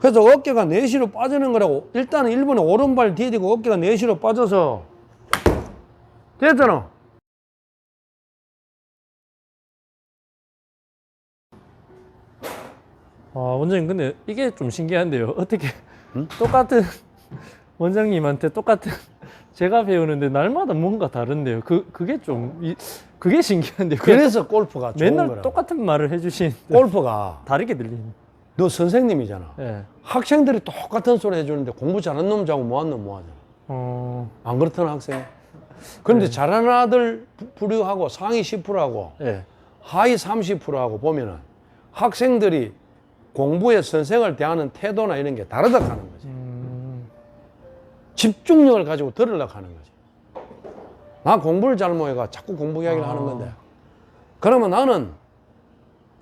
그래서 어깨가 내시로 빠지는 거라고 일단은 1번에 오른발 디디고 어깨가 내시로 빠져서 됐잖아 아, 원장님 근데 이게 좀 신기한데요. 어떻게 똑같은 원장님한테 똑같은 제가 배우는데 날마다 뭔가 다른데요. 그 그게 좀 이, 그게 신기한데요. 그래서 골프가 좋은 맨날 거라고 똑같은 말을 해주신 골프가 다르게 들리는. 너 선생님이잖아 예. 학생들이 똑같은 소리 해주는데 공부 잘하는 놈 자고 뭐하는 놈 뭐하잖아 어. 안 그렇다는 학생 그런데 네. 잘하는 아들 부- 부류하고 상위 10%하고 예. 하위 30%하고 보면은 학생들이 공부에 선생을 대하는 태도나 이런 게 다르다 하는 거지. 음. 집중력을 가지고 들으려고 하는 거지. 나 공부를 잘 못해가 자꾸 공부 이야기를 아. 하는 건데. 그러면 나는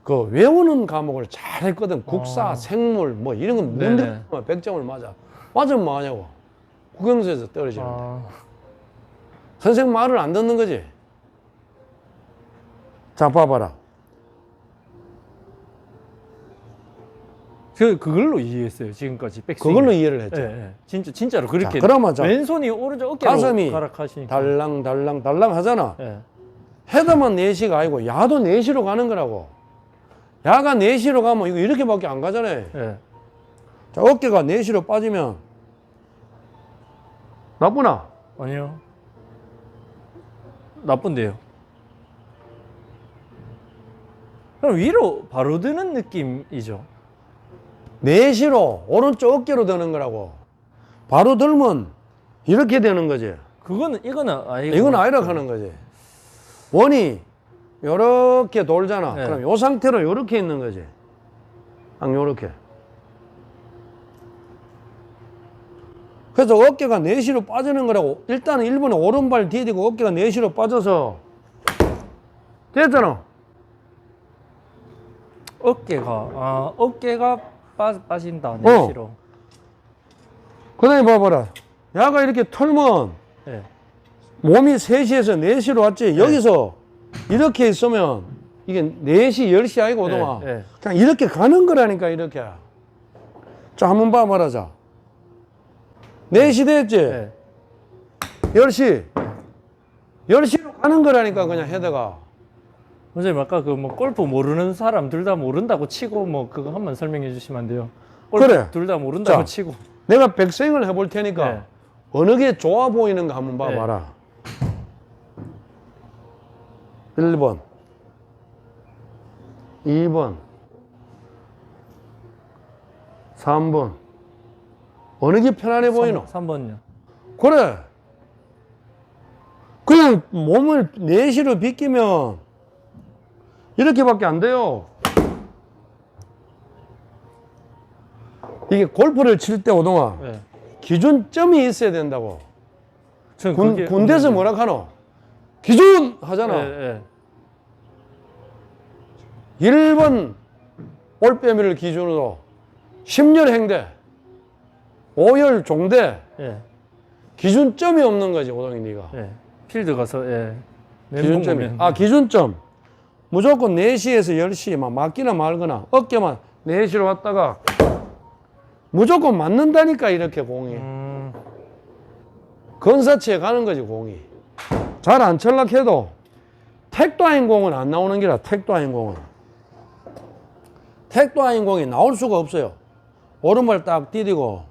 그 외우는 과목을 잘 했거든. 국사, 아. 생물, 뭐 이런 건 네네. 문제 100점을 맞아. 맞으면 뭐 하냐고. 국영수에서 떨어지는 데 아. 선생 말을 안 듣는 거지. 자, 봐봐라. 그 그걸로 이해했어요 지금까지 백스윙. 그걸로 이해를 했죠. 예, 예. 진짜 진짜로 그렇게. 자, 그러면 자, 왼손이 오른쪽 어깨로 가슴이 가락하시니까. 달랑 달랑 달랑 하잖아. 예. 헤드만 4시가 아니고 야도 4시로 가는 거라고. 야가 4시로 가면 이거 이렇게밖에 안 가잖아요. 예. 자, 어깨가 4시로 빠지면 나쁘나? 아니요. 나쁜데요. 그럼 위로 바로 드는 느낌이죠. 4시로 오른쪽 어깨로 드는 거라고. 바로 들면 이렇게 되는 거지. 그거는 이거는 아니고. 이건 아니라 하는 거지. 원이 요렇게 돌잖아. 네. 그럼 요 상태로 요렇게 있는 거지. 딱 요렇게. 그래서 어깨가 내시로 빠지는 거라고 일단은 1번에 오른발 디디고 어깨가 내시로 빠져서 됐잖아. 어깨가 아 어깨가 빠, 빠진다 어. 내시로. 그 다음에 봐봐라. 야가 이렇게 털면 예. 몸이 3시에서 4시로 왔지. 여기서 이렇게 있으면 이게 4시, 10시 아니고 오동아. 예, 예. 그냥 이렇게 가는 거라니까, 이렇게. 자, 한번 봐봐라, 자. 4시 됐지? 예. 10시. 10시로 가는 거라니까, 그냥 헤드가. 선생님 아까 그 뭐 골프 모르는 사람 둘 다 모른다고 치고 뭐 그거 한번 설명해 주시면 안 돼요. 골프 그래. 둘 다 모른다고 자. 치고. 내가 백스윙을 해볼 테니까 네. 어느 게 좋아 보이는가 한번 봐봐라. 1번, 2번, 3번. 어느 게 편안해 보이노? 3번요. 그래. 그냥 몸을 내시로 비끼면 이렇게밖에 안 돼요. 이게 골프를 칠 때 오동아 예. 기준점이 있어야 된다고. 전 군, 군대에서. 뭐라 하노? 기준 하잖아. 예, 1번 올빼미를 기준으로 10열 행대, 5열 종대, 예. 예. 기준점이 없는 거지, 오동이 네가. 예. 필드 가서 예. 기준점이. 아, 기준점. 무조건 4시에서 10시, 막 맞기나 말거나, 어깨만 4시로 왔다가 무조건 맞는다니까, 이렇게 공이. 음, 건사치에 가는 거지, 공이. 잘 안 철락해도 택도 아닌 공은 안 나오는 기라, 택도 아닌 공은. 택도 아닌 공이 나올 수가 없어요. 오른발 딱 디디고.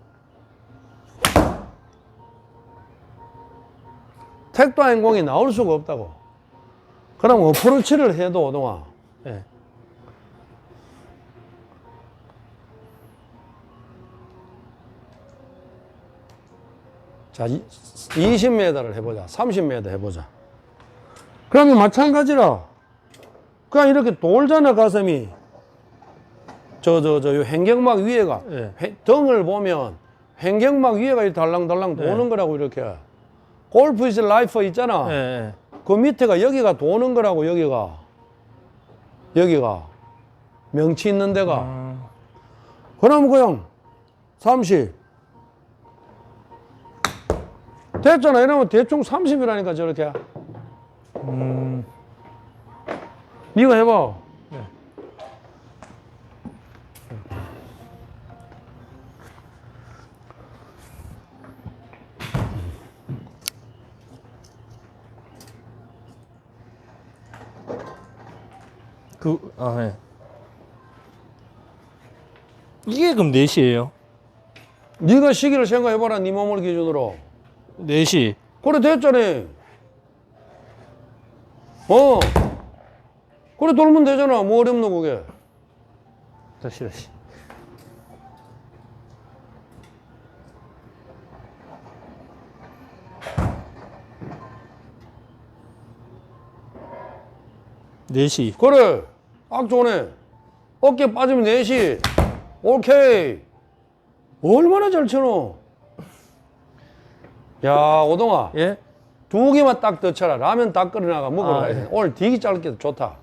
택도 아닌 공이 나올 수가 없다고. 그럼 어프로치를 해도 오동아. 예. 자, 이- 20m를 해보자. 30m 해보자. 그러면 마찬가지라. 그냥 이렇게 돌잖아, 가슴이. 저, 저, 저, 요 횡격막 위에가. 예. 횡- 등을 보면 횡격막 위에가 이렇게 달랑달랑 도는 네. 거라고, 이렇게. 골프 이즈 라이프 있잖아. 예. 예. 그 밑에가 여기가 도는 거라고, 여기가. 여기가. 명치 있는 데가. 아, 그럼 그냥 30. 됐잖아. 이러면 대충 30이라니까 저렇게. 음. 네가 해봐. 네. 그, 아, 예. 네. 이게 그럼 4시예요 네가 시기를 생각해봐라. 네 몸을 기준으로. 4시. 그래 됐잖아. 어. 그래 돌면 되잖아. 뭐 어렵노 그게? 다시, 다시. 네시. 그래. 딱 좋네 어깨 빠지면 4시. 오케이. 얼마나 잘 치노 야 오동아 예? 두 개만 딱 더 쳐라 라면 딱 끓여나가 먹으러 아, 가야 돼 오늘 되게 짧게 좋다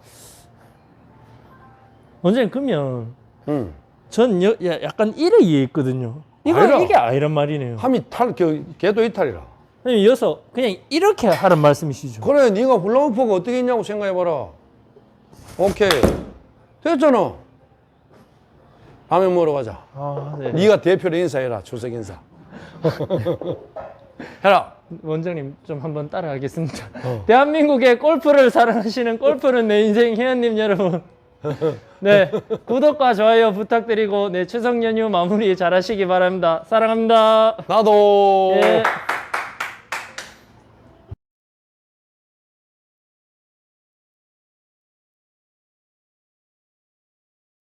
원장님, 그러면 응. 전 여, 야, 약간 이래 이해했거든요. 이거 아니라. 이게 아니란 말이네요. 함이 탈, 그, 개도 이탈이라 선생님, 여기서 그냥 이렇게 하란 말씀이시죠? 그래 네가 훌라후프가 어떻게 있냐고 생각해봐라 오케이 됐잖아 라면 먹으러 가자 아, 네. 네가 대표로 인사해라 출석 인사 해라 원장님 좀 한번 따라하겠습니다. 어. 대한민국의 골프를 사랑하시는 골프는 내 인생 회원님 여러분. 네 구독과 좋아요 부탁드리고 네 추석 연휴 마무리 잘하시기 바랍니다. 사랑합니다. 나도 예.